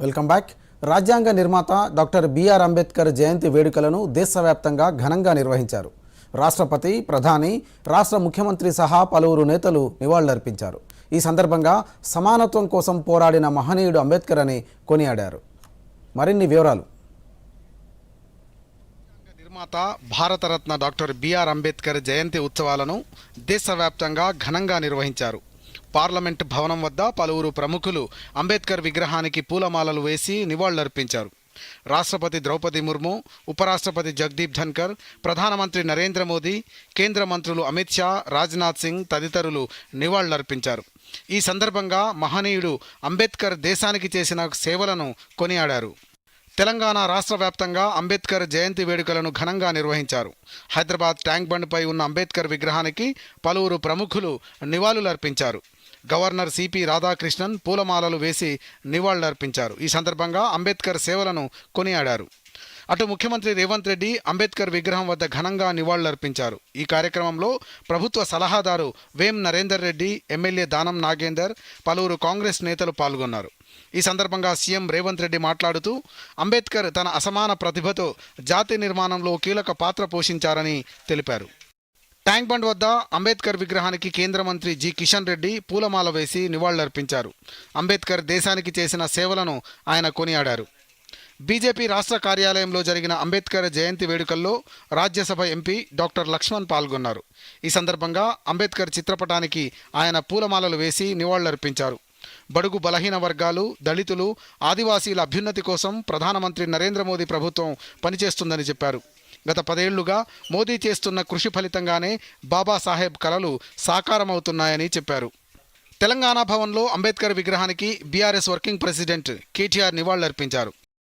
Welcome back. రాజ్యాంగ నిర్మాత doctor B R Ambedkar జయంతి వేడుకలను దేశవ్యాప్తంగా ఘనంగా నిర్వహించారు. రాష్ట్రపతి ప్రధాని రాష్ట్ర ముఖ్యమంత్రి సహా పలువురు నేతలు నివాళులర్పించారు. ఈ సందర్భంగా సమానత్వం కోసం పోరాడిన మహనీయుడు అంబేద్కర్ అని కొనియాడారు. మరిన్ని వివరాలు. నిర్మాత Bharat Ratna doctor B R Ambedkar జయంతి ఉత్సవాలను దేశవ్యాప్తంగా ఘనంగా నిర్వహించారు. పార్లమెంట్ భవనం వద్ద పలువురు ప్రముఖులు అంబేద్కర్ విగ్రహానికి పూలమాలలు వేసి నివాళులర్పించారు. రాష్ట్రపతి ద్రౌపది ముర్ము ఉపరాష్ట్రపతి జగదీప్ ధన్కర్ ప్రధానమంత్రి నరేంద్ర మోదీ కేంద్ర మంత్రులు అమిత్ షా రాజ్నాథ్ సింగ్ తదితరులు నివాళులర్పించారు. ఈ సందర్భంగా మహనీయుడు అంబేద్కర్ దేశానికి చేసిన సేవలను కొనియాడారు. తెలంగాణ రాష్ట్ర వ్యాప్తంగా అంబేద్కర్ జయంతి వేడుకలను ఘనంగా నిర్వహించారు. హైదరాబాద్ ట్యాంక్ బండ్పై ఉన్న అంబేద్కర్ విగ్రహానికి పలువురు ప్రముఖులు నివాళులర్పించారు. గవర్నర్ సిపి రాధాకృష్ణన్ పూలమాలలు వేసి నివాళులర్పించారు. ఈ సందర్భంగా అంబేద్కర్ సేవలను కొనియాడారు. అటు ముఖ్యమంత్రి రేవంత్ రెడ్డి అంబేద్కర్ విగ్రహం వద్ద ఘనంగా నివాళులర్పించారు. ఈ కార్యక్రమంలో ప్రభుత్వ సలహాదారు వేం నరేందర్ రెడ్డి ఎమ్మెల్యే దానం నాగేందర్ పలువురు కాంగ్రెస్ నేతలు పాల్గొన్నారు. ఈ సందర్భంగా సీఎం రేవంత్ రెడ్డి మాట్లాడుతూ అంబేద్కర్ తన అసమాన ప్రతిభతో జాతి నిర్మాణంలో కీలక పాత్ర పోషించారని తెలిపారు. ట్యాంక్ బండ్ వద్ద అంబేద్కర్ విగ్రహానికి కేంద్ర మంత్రి జి కిషన్ రెడ్డి పూలమాల వేసి నివాళులర్పించారు. అంబేద్కర్ దేశానికి చేసిన సేవలను ఆయన కొనియాడారు. బీజేపీ రాష్ట్ర కార్యాలయంలో జరిగిన అంబేద్కర్ జయంతి వేడుకల్లో రాజ్యసభ ఎంపీ డాక్టర్ లక్ష్మణ్ పాల్గొన్నారు. ఈ సందర్భంగా అంబేద్కర్ చిత్రపటానికి ఆయన పూలమాలలు వేసి నివాళులర్పించారు. బడుగు బలహీన వర్గాలు దళితులు ఆదివాసీల అభ్యున్నతి కోసం ప్రధానమంత్రి నరేంద్ర మోదీ ప్రభుత్వం పనిచేస్తుందని చెప్పారు. గత పదేళ్ళుగా మోదీ చేస్తున్న కృషి ఫలితంగానే బాబాసాహెబ్ కలలు సాకారమవుతున్నాయని చెప్పారు. తెలంగాణ భవన్లో అంబేద్కర్ విగ్రహానికి బీఆర్ఎస్ వర్కింగ్ ప్రెసిడెంట్ కేటీఆర్ నివాళులర్పించారు.